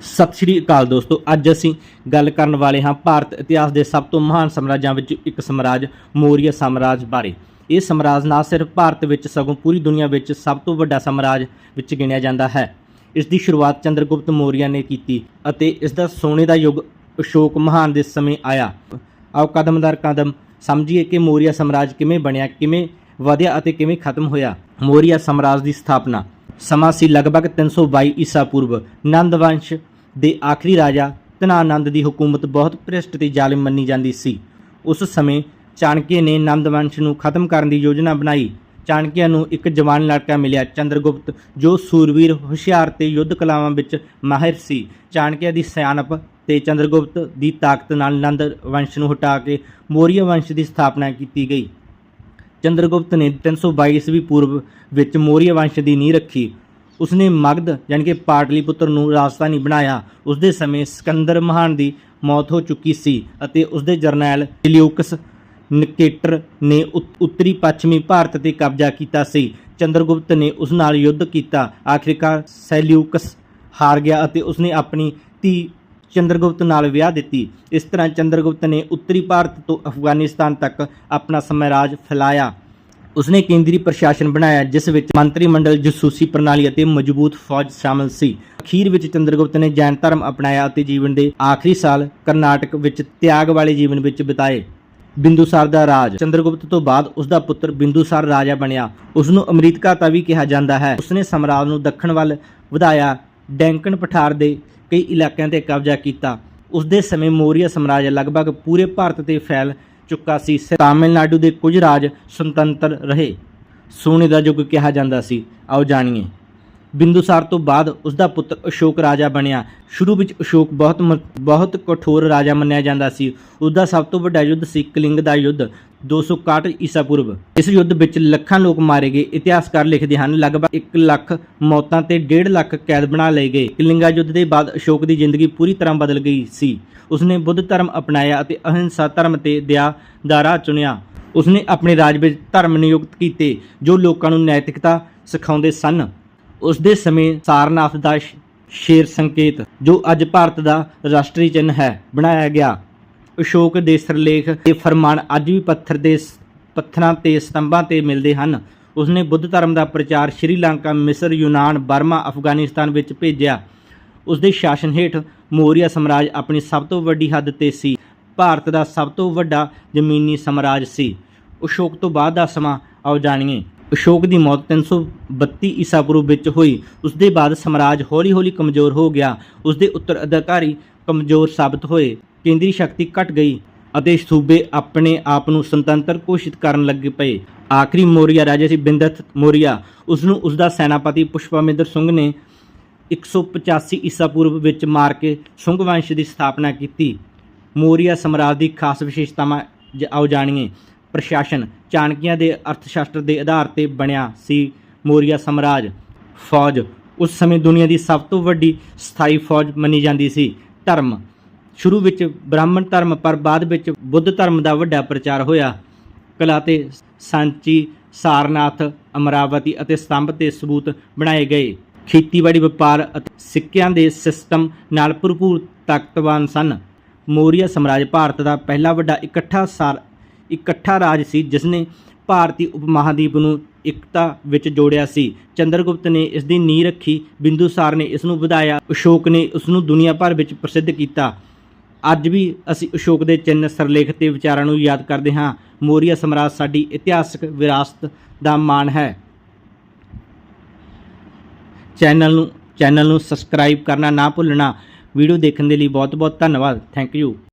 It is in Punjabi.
ਸਤਿ ਸ਼੍ਰੀ ਅਕਾਲ ਦੋਸਤੋ, ਅੱਜ ਅਸੀਂ ਗੱਲ ਕਰਨ ਵਾਲੇ ਹਾਂ ਭਾਰਤ ਇਤਿਹਾਸ ਦੇ ਸਭ ਤੋਂ ਮਹਾਨ ਸਾਮਰਾਜਾਂ ਵਿੱਚ ਇੱਕ ਸਾਮਰਾਜ, ਮੌਰੀਆ ਸਾਮਰਾਜ ਬਾਰੇ। ਇਹ ਸਾਮਰਾਜ ਨਾ ਸਿਰਫ ਭਾਰਤ ਵਿੱਚ, ਸਗੋਂ ਪੂਰੀ ਦੁਨੀਆ ਵਿੱਚ ਸਭ ਤੋਂ ਵੱਡਾ ਸਾਮਰਾਜ ਵਿੱਚ ਗਿਣਿਆ ਜਾਂਦਾ ਹੈ। ਇਸ ਦੀ ਸ਼ੁਰੂਆਤ ਚੰਦਰਗੁਪਤ ਮੌਰੀਆ ਨੇ ਕੀਤੀ ਅਤੇ ਇਸ ਦਾ ਸੋਨੇ ਦਾ ਯੁੱਗ ਅਸ਼ੋਕ ਮਹਾਨ ਦੇ ਸਮੇਂ ਆਇਆ। ਆਓ ਕਦਮ ਦਰ ਕਦਮ ਸਮਝੀਏ ਕਿ ਮੌਰੀਆ ਸਾਮਰਾਜ ਕਿਵੇਂ ਬਣਿਆ, ਕਿਵੇਂ ਵਧਿਆ ਅਤੇ ਕਿਵੇਂ ਖਤਮ ਹੋਇਆ। ਮੌਰੀਆ ਸਾਮਰਾਜ ਦੀ ਸਥਾਪਨਾ ਸਮਾਂ ਸੀ ਲਗਭਗ 322 ਈਸਾ ਪੂਰਵ। ਨੰਦ ਵੰਸ਼ ਦੇ ਆਖਰੀ ਰਾਜਾ ਧਨਾਨੰਦ ਦੀ ਹਕੂਮਤ ਬਹੁਤ ਭ੍ਰਿਸ਼ਟ ਤੇ ਜ਼ਾਲਿਮ ਮੰਨੀ ਜਾਂਦੀ ਸੀ। ਉਸ ਸਮੇਂ ਚਾਣਕੇ ਨੇ ਨੰਦ ਵੰਸ਼ ਨੂੰ ਖਤਮ ਕਰਨ ਦੀ ਯੋਜਨਾ ਬਣਾਈ। ਚਾਣਕਿਆ ਨੂੰ ਇੱਕ ਜਵਾਨ ਲੜਕਾ ਮਿਲਿਆ, ਚੰਦਰਗੁਪਤ, ਜੋ ਸੂਰਵੀਰ ਹੁਸ਼ਿਆਰ ਤੇ ਯੁੱਧ ਕਲਾਵਾਂ ਵਿੱਚ ਮਾਹਿਰ ਸੀ। ਚਾਣਕਿਆ ਦੀ ਸਿਆਣਪ ਤੇ ਚੰਦਰਗੁਪਤ ਦੀ ਤਾਕਤ ਨਾਲ ਨੰਦ ਵੰਸ਼ ਨੂੰ ਹਟਾ ਕੇ ਮੌਰੀਆ ਵੰਸ਼ ਦੀ ਸਥਾਪਨਾ ਕੀਤੀ ਗਈ। ਚੰਦਰਗੁਪਤ ਨੇ 322 ਈਸਵੀ ਪੂਰਬ ਵਿੱਚ ਮੌਰੀਆ ਵੰਸ਼ ਦੀ ਨੀਂਹ ਰੱਖੀ। ਉਸਨੇ ਮਗਧ, ਯਾਨੀ ਕਿ ਪਾਟਲੀਪੁੱਤਰ ਨੂੰ ਰਾਜਧਾਨੀ ਬਣਾਇਆ। ਉਸਦੇ ਸਮੇਂ ਸਿਕੰਦਰ ਮਹਾਨ ਦੀ ਮੌਤ ਹੋ ਚੁੱਕੀ ਸੀ ਅਤੇ ਉਸਦੇ ਜਰਨੈਲ ਲਿਊਕਸ ਨਿਕੇਟਰ ਨੇ ਉੱਤਰੀ ਪੱਛਮੀ ਭਾਰਤ ਤੇ ਕਬਜ਼ਾ ਕੀਤਾ ਸੀ। ਚੰਦਰਗੁਪਤ ਨੇ ਉਸ ਨਾਲ ਯੁੱਧ ਕੀਤਾ। ਆਖਿਰਕਾਰ ਸੈਲਿਊਕਸ ਹਾਰ ਗਿਆ ਅਤੇ ਉਸਨੇ ਆਪਣੀ ਧੀ ਚੰਦਰਗੁਪਤ ਨਾਲ ਵਿਆਹ ਦਿੱਤੀ। ਇਸ ਤਰ੍ਹਾਂ ਚੰਦਰਗੁਪਤ ਨੇ ਉੱਤਰੀ ਭਾਰਤ ਤੋਂ ਅਫਗਾਨਿਸਤਾਨ ਤੱਕ ਆਪਣਾ ਸਮਰਾਜ ਫੈਲਾਇਆ। ਉਸਨੇ ਕੇਂਦਰੀ ਪ੍ਰਸ਼ਾਸਨ ਬਣਾਇਆ, ਜਿਸ ਵਿੱਚ ਮੰਤਰੀ ਮੰਡਲ, ਜਸੂਸੀ ਪ੍ਰਣਾਲੀ ਅਤੇ ਮਜ਼ਬੂਤ ਫੌਜ ਸ਼ਾਮਲ ਸੀ। ਅਖੀਰ ਵਿੱਚ ਚੰਦਰਗੁਪਤ ਨੇ ਜੈਨ ਧਰਮ ਅਪਣਾਇਆ ਅਤੇ ਜੀਵਨ ਦੇ ਆਖਰੀ ਸਾਲ ਕਰਨਾਟਕ ਵਿੱਚ ਤਿਆਗ ਵਾਲੇ ਜੀਵਨ ਵਿੱਚ ਬਿਤਾਏ। ਬਿੰਦੂਸਾਰ ਦਾ ਰਾਜ। ਚੰਦਰਗੁਪਤ ਤੋਂ ਬਾਅਦ ਉਸ ਦਾ ਪੁੱਤਰ ਬਿੰਦੂਸਾਰ ਰਾਜਾ ਬਣਿਆ। ਉਸ ਨੂੰ ਅਮਰੀਤਕਾਤਾ ਵੀ ਕਿਹਾ ਜਾਂਦਾ ਹੈ। ਉਸਨੇ ਸਮਰਾਜ ਨੂੰ ਦੱਖਣ ਵੱਲ ਵਧਾਇਆ। ਡੈਂਕਨ ਪਠਾਰ ਦੇ ਕਈ ਇਲਾਕਿਆਂ ਤੇ ਕਬਜ਼ਾ ਕੀਤਾ। ਉਸ ਦੇ ਸਮੇਂ ਮੌਰੀਆ ਸਾਮਰਾਜ ਲਗਭਗ ਪੂਰੇ ਭਾਰਤ ਤੇ ਫੈਲ ਚੁੱਕਾ ਸੀ। ਸ- ਤਾਮਿਲਨਾਡੂ ਦੇ ਕੁਝ ਰਾਜ ਸੁਤੰਤਰ ਰਹੇ। ਸੋਨੇ ਦਾ ਯੁੱਗ ਕਿਹਾ ਜਾਂਦਾ ਸੀ। ਆਓ ਜਾਣੀਏ। ਬਿੰਦੂਸਾਰ ਤੋਂ ਬਾਅਦ ਉਸ ਦਾ ਪੁੱਤਰ ਅਸ਼ੋਕ ਰਾਜਾ ਬਣਿਆ। ਸ਼ੁਰੂ ਵਿੱਚ ਅਸ਼ੋਕ ਬਹੁਤ ਮ- ਬਹੁਤ ਕਠੋਰ ਰਾਜਾ ਮੰਨਿਆ ਜਾਂਦਾ ਸੀ। ਉਸ ਦਾ ਸਭ ਤੋਂ ਵੱਡਾ ਯੁੱਧ ਸੀ ਕਲਿੰਗ ਦਾ ਯੁੱਧ 261 ਈਸਾ ਪੂਰਵ ਇਸ ਯੁੱਧ ਵਿੱਚ ਲੱਖਾਂ ਲੋਕ ਮਾਰੇ ਗਏ, ਇਤਿਹਾਸਕਾਰ ਲਿਖਦੇ ਹਨ, ਲਗਭਗ 1 ਲੱਖ ਮੌਤਾਂ ਤੇ 1.5 ਲੱਖ ਕੈਦ ਬਣਾ ਲਏ ਗਏ। ਕਲਿੰਗਾ ਯੁੱਧ ਦੇ ਬਾਅਦ ਅਸ਼ੋਕ ਦੀ ਜ਼ਿੰਦਗੀ ਪੂਰੀ ਤਰ੍ਹਾਂ ਬਦਲ ਗਈ ਸੀ। ਉਸਨੇ ਬੁੱਧ ਧਰਮ ਅਪਣਾਇਆ ਅਤੇ ਅਹਿੰਸਾ ਧਰਮ ਤੇ ਦਇਆ ਦਾ ਰਾਹ ਚੁਣਿਆ। ਉਸਨੇ ਆਪਣੇ ਰਾਜ ਵਿੱਚ ਧਰਮ ਨਿਯੁਕਤ ਕੀਤੇ, ਜੋ ਲੋਕਾਂ ਨੂੰ ਨੈਤਿਕਤਾ ਸਿਖਾਉਂਦੇ ਸਨ। ਉਸ ਦੇ ਸਮੇਂ ਸਾਰਨਾਥ ਦਾ ਸ਼ੇਰ ਸੰਕੇਤ, ਜੋ ਅੱਜ ਭਾਰਤ ਦਾ ਰਾਸ਼ਟਰੀ ਚਿੰਨ੍ਹ ਹੈ, ਬਣਾਇਆ ਗਿਆ। ਅਸ਼ੋਕ ਦੇ ਸਰਲੇਖ ਤੇ ਫਰਮਾਨ ਅੱਜ ਵੀ ਪੱਥਰ ਦੇ ਸ- ਪੱਥਰਾਂ ਤੇ ਸਤੰਭਾਂ ਤੇ ਮਿਲਦੇ ਹਨ। ਉਸਨੇ ਬੁੱਧ ਧਰਮ ਦਾ ਪ੍ਰਚਾਰ ਸ਼੍ਰੀਲੰਕਾ ਮਿਸਰ, ਯੂਨਾਨ, ਬਰਮਾ, ਅਫਗਾਨਿਸਤਾਨ ਵਿੱਚ ਭੇਜਿਆ। ਉਸਦੇ ਸ਼ਾਸਨ ਹੇਠ ਮੌਰੀਆ ਸਾਮਰਾਜ ਆਪਣੀ ਸਭ ਤੋਂ ਵੱਡੀ ਹੱਦ ਤੇ ਸੀ। ਭਾਰਤ ਦਾ ਸਭ ਤੋਂ ਵੱਡਾ ਜ਼ਮੀਨੀ ਸਾਮਰਾਜ ਸੀ। ਅਸ਼ੋਕ ਤੋਂ ਬਾਅਦ ਦਾ ਸਮਾਂ, ਆਓ ਜਾਣੀਏ। ਅਸ਼ੋਕ ਦੀ ਮੌਤ 332 ਈਸਾ ਪੂਰਵ ਵਿੱਚ ਹੋਈ। ਉਸ ਦੇ ਬਾਅਦ ਸਾਮਰਾਜ ਹੌਲੀ-ਹੌਲੀ ਕਮਜ਼ੋਰ ਹੋ ਗਿਆ। ਉਸ ਦੇ ਉੱਤਰਾਧਿਕਾਰੀ ਕਮਜ਼ੋਰ ਸਾਬਤ ਹੋਏ। ਕੇਂਦਰੀ ਸ਼ਕਤੀ ਘਟ ਗਈ ਅਤੇ ਸੂਬੇ ਆਪਣੇ ਆਪ ਨੂੰ ਸੁਤੰਤਰ ਘੋਸ਼ਿਤ ਕਰਨ ਲੱਗ ਪਏ। ਆਖਰੀ ਮੋਰੀਆ ਰਾਜਾ ਸੀ ਬਿੰਦਤ ਮੋਰੀਆ। ਉਸ ਨੂੰ ਉਸ ਦਾ ਸੈਨਾਪਤੀ ਪੁਸ਼ਪਾਮਿੰਦਰ ਸਿੰਘ ਨੇ 185 ਈਸਾ ਪੂਰਵ ਵਿੱਚ ਮਾਰ ਕੇ ਸ਼ੁੰਗ ਵੰਸ਼ ਦੀ ਸਥਾਪਨਾ ਕੀਤੀ। ਮੋਰੀਆ ਸਮਰਾਜ ਦੀ ਖਾਸ ਵਿਸ਼ੇਸ਼ਤਾਵਾਂ ਜ- ਆਓ ਜਾਣੀਏ। ਪ੍ਰਸ਼ਾਸਨ ਚਾਣਕੀਆਂ ਦੇ ਅਰਥਸ਼ਾਸਤਰ ਦੇ ਆਧਾਰ ਤੇ ਬਣਿਆ ਸੀ ਮੌਰੀਆ ਸਾਮਰਾਜ। ਫੌਜ ਉਸ ਸਮੇਂ ਦੁਨੀਆ ਦੀ ਸਭ ਤੋਂ ਵੱਡੀ ਸਥਾਈ ਫੌਜ ਮੰਨੀ ਜਾਂਦੀ ਸੀ। ਧਰਮ ਸ਼ੁਰੂ ਵਿੱਚ ਬ੍ਰਾਹਮਣ ਧਰਮ, ਪਰ ਬਾਅਦ ਵਿੱਚ ਬੁੱਧ ਧਰਮ ਦਾ ਵੱਡਾ ਪ੍ਰਚਾਰ ਹੋਇਆ। ਕਲਾ ਤੇ ਸਾਂਚੀ ਸਾਰਨਾਥ, ਅਮਰਾਵਤੀ ਅਤੇ ਸਤੰਭ ਤੇ ਸਬੂਤ ਬਣਾਏ ਗਏ। ਖੇਤੀਬਾੜੀ ਵਪਾਰ ਅਤੇ ਸਿੱਕਿਆਂ ਦੇ ਸਿਸਟਮ ਨਾਲ ਭਰਪੂਰ ਤਾਕਤਵਾਨ ਸਨ। ਮੌਰੀਆ ਸਾਮਰਾਜ ਭਾਰਤ ਦਾ ਪਹਿਲਾ ਵੱਡਾ ਇਕੱਠਾ ਸਾਰ ਇਕੱਠਾ ਰਾਜ ਸੀ ਜਿਸ ਨੇ ਭਾਰਤੀ ਉਪ ਉਪਮਹਾਦੀਪ ਨੂੰ ਇਕਤਾ ਵਿੱਚ ਜੋੜਿਆ ਸੀ। ਚੰਦਰਗੁਪਤ ਨੇ ਇਸ ਦੀ ਨੀਂਹ ਰੱਖੀ ਬਿੰਦੂਸਾਰ ਨੇ ਇਸ ਨੂੰ ਵਧਾਇਆ, ਅਸ਼ੋਕ ਨੇ ਉਸ ਨੂੰ ਦੁਨੀਆ ਭਰ ਵਿੱਚ ਪ੍ਰਸਿੱਧ ਕੀਤਾ। ਅੱਜ ਵੀ ਅਸੀਂ ਅਸ਼ੋਕ ਦੇ ਚਿੰਨ੍ਹ ਸਰਲੇਖ ਤੇ ਵਿਚਾਰਾਂ ਨੂੰ ਯਾਦ ਕਰਦੇ ਹਾਂ। ਮੌਰੀਆ ਸਮਰਾਜ ਸਾਡੀ ਇਤਿਹਾਸਕ ਵਿਰਾਸਤ ਦਾ ਮਾਣ ਹੈ। ਚੈਨਲ ਨੂੰ ਚੈਨਲ ਨੂੰ ਸਬਸਕ੍ਰਾਈਬ ਕਰਨਾ ਨਾ ਭੁੱਲਣਾ। ਵੀਡੀਓ ਦੇਖਣ ਦੇ ਲਈ ਬਹੁਤ ਬਹੁਤ ਧੰਨਵਾਦ। Thank you